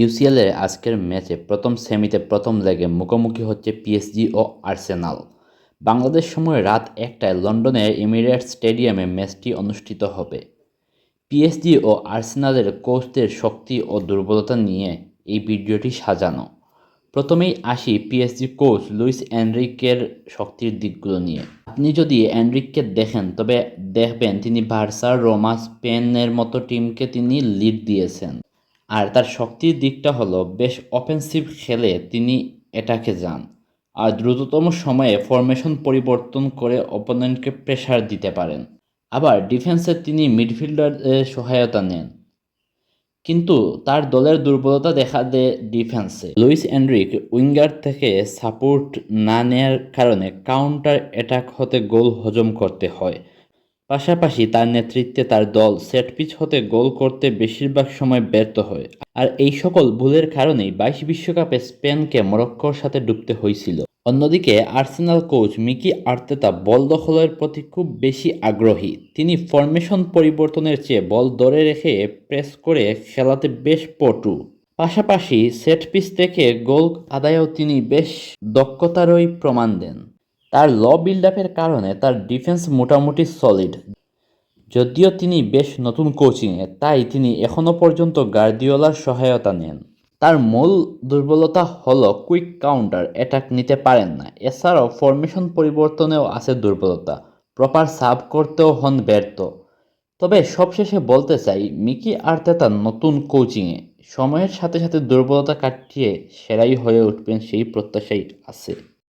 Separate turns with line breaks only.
ইউসিএলের আজকের ম্যাচে প্রথম সেমিতে প্রথম লেগে মুখোমুখি হচ্ছে পিএসজি ও আর্সেনাল বাংলাদেশ সময় রাত একটায় লন্ডনের এমিরেটস স্টেডিয়ামে ম্যাচটি অনুষ্ঠিত হবে। পিএসজি ও আর্সেনালের কোচদের শক্তি ও দুর্বলতা নিয়ে এই ভিডিওটি সাজানো। প্রথমেই আসি পিএসজি কোচ লুইস এনরিকের শক্তির দিকগুলো নিয়ে। আপনি যদি এনরিককে দেখেন, তবে দেখবেন তিনি বার্সা রোমা, স্পেনের মতো টিমকে তিনি লিড দিয়েছেন। আর তার শক্তির দিকটা হলো, বেশ অফেন্সিভ খেলে তিনি এটাকে যান। আর দ্রুততম সময়ে ফরমেশন পরিবর্তন করে অপোনেন্টকে প্রেশার দিতে পারেন। আবার ডিফেন্সে তিনি মিডফিল্ডারের সহায়তা নেন। কিন্তু তার দলের দুর্বলতা দেখা দেয় ডিফেন্সে লুইস এনরিক উইঙ্গার থেকে সাপোর্ট না নেয়ার কারণে কাউন্টার অ্যাটাক হতে গোল হজম করতে হয়। পাশাপাশি তার নেতৃত্বে তার দল সেট পিচ হতে গোল করতে বেশিরভাগ সময় ব্যর্থ হয়। আর এই সকল ভুলের কারণেই বাইশ বিশ্বকাপে স্পেনকে মরক্কোর সাথে ডুবতে হয়েছিল। অন্যদিকে Arsenal coach Mikel Arteta ball দখলের প্রতি খুব বেশি আগ্রহী। তিনি ফরমেশন পরিবর্তনের চেয়ে বল ধরে রেখে প্রেস করে খেলাতে বেশ পটু। পাশাপাশি সেট পিস থেকে গোল আদায়েও তিনি বেশ দক্ষতারই প্রমাণ দেন। তার ল বিল্ড আপের কারণে তার ডিফেন্স মোটামুটি সলিড যদিও তিনি বেশ নতুন কোচিংয়ে তাই তিনি এখনও পর্যন্ত গার্দিওলার সহায়তা নেন। তার মূল দুর্বলতা হলো কুইক কাউন্টার অ্যাটাক নিতে পারেন না। এছাড়াও ফরমেশন পরিবর্তনেও আছে দুর্বলতা। প্রপার সাব করতেও হন ব্যর্থ। তবে সবশেষে বলতে চাই, মিকি আর্তেতা নতুন কোচিংয়ে সময়ের সাথে সাথে দুর্বলতা কাটিয়ে সেরাই হয়ে উঠবেন সেই প্রত্যাশাই আছে।